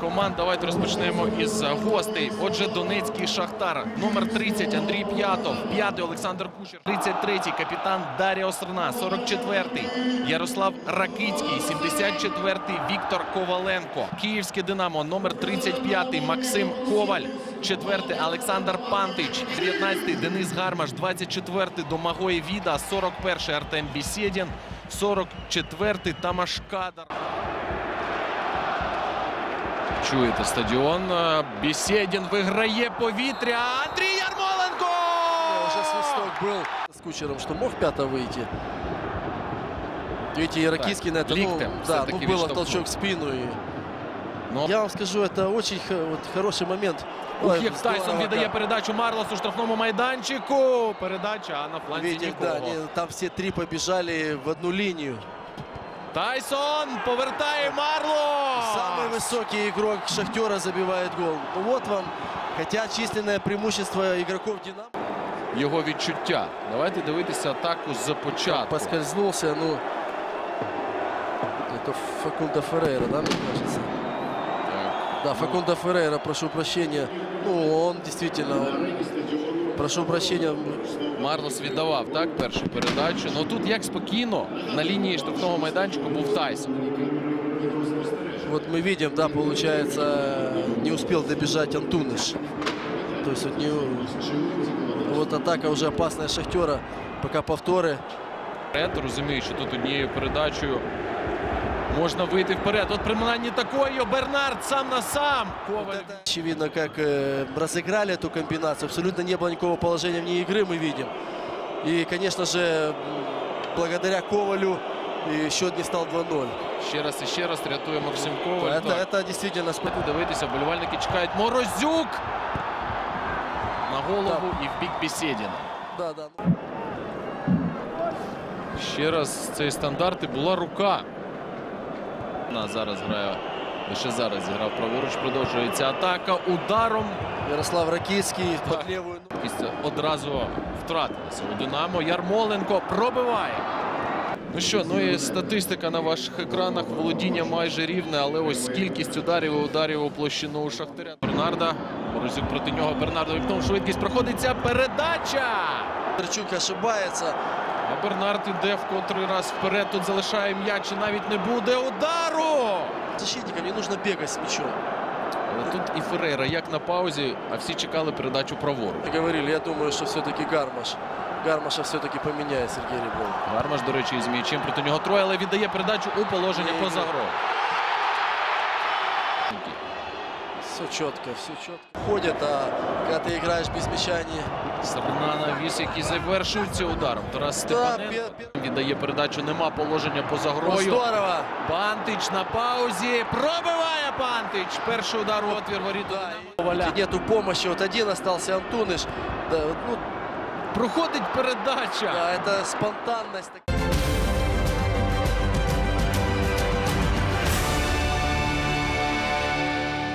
команд. Давайте розпочнемо із гостей. Отже, Донецький Шахтар. Номер 30 Андрій П'ятов. П'ятий Олександр Кучер. 33-й капітан Дар'я Острина. 44-й Ярослав Ракицький. 74-й Віктор Коваленко. Київське Динамо. Номер 35-й Максим Коваль. 4-й Олександр Пантич. 19-й Денис Гармаш. 24-й Домагой Віда. 41-й Артем Бісєдін. 44-й Тамаш Кадар. Чуєте стадіон. Е, Бісєдін виграє повітря. Андрій Ярмоленко! Уже свисток был с Кучером, что мог пятый выйти. Видите, Яракийский на это, ну, ликтем да, ну, всё-таки было відштовхнув. толчок в спину. И... Но Я вам скажу, это очень х- вот, хороший момент. Ух, Ой, як Тайсон здорово, віддає да. передачу Марлосу у штрафному майданчику. Передача а на фланзі Видите, да, нікого. они там все три побежали в одну линию. Тайсон повертає Марлос. Самый высокий игрок Шахтера забивает гол. Ну вот вам, хотя численное преимущество игроков Динамо. Його відчуття. Давайте дивитися атаку з початку. Поскользнулся, ну... Это Факунда Феррейра, да, мне кажется? Так. Да, Факунда Феррейра, прошу прощения. Ну, он действительно, он- прошу прощения, Марлос віддавав так першу передачу. Ну тут як спокійно на лінії штрафного майданчику був Тайсон. вот мы видим, да, получается, не успел добежать Антуныш. То есть вот, не, вот атака уже опасная Шахтера, пока повторы. Вперед, розумію, що тут однією передачею можна вийти вперед. От приминання такої Бернард сам на сам. Вот Коваль. это очевидно, как э, разыграли эту комбинацию. Абсолютно не было никакого положения вне игры, мы видим. И, конечно же, м, благодаря Ковалю и счет не стал 2-0. Ще раз і ще раз рятує Максим Коваль. Это, Так. это действительно спа- Давайте дивитися, болівальники чекають. Морозюк на голову і в бік Бісєдіна. Да, да. Ще раз цей стандарт і була рука. На зараз грає. Лише зараз зіграв праворуч. Продовжується атака ударом. Ярослав ногу. Якісь одразу втратилися у Динамо. Ярмоленко пробиває. Ну що, ну і статистика на ваших екранах. Володіння майже рівне, але ось кількість ударів і ударів у площину у Шахтаря. Бернарда. Морозюк проти нього. Бернардо вікном швидкість проходиться. Передача! Трачук ошибается. А Бернард іде в котрий раз вперед. Тут залишає м'яч і навіть не буде удару. Защитникам не нужно бегать з мячом. Але тут і Ферейра як на паузі, а всі чекали передачу праворуч. Говорили, я думаю, что все-таки Гармаш. Гармаша все-таки поменяет Сергей Рібов. Гармаш, до речі, із м'ячем проти нього троє, але віддає передачу у положення поза грою. Все четко, все четко. Ходят, а когда ты играешь без мяча, они... Сарна навіс, який завершується ударом. Тарас Да, Степаненко пе- пе- віддає передачу, нема положення поза О, грою. здорово! Пантич на паузі. Пробиває Пантич. Перший удар у отвір воріт. у Да, Динамо. и Коваля. нету помощи. Вот один остался Антуныш. Да, ну, Проходить передача. да, это спонтанность.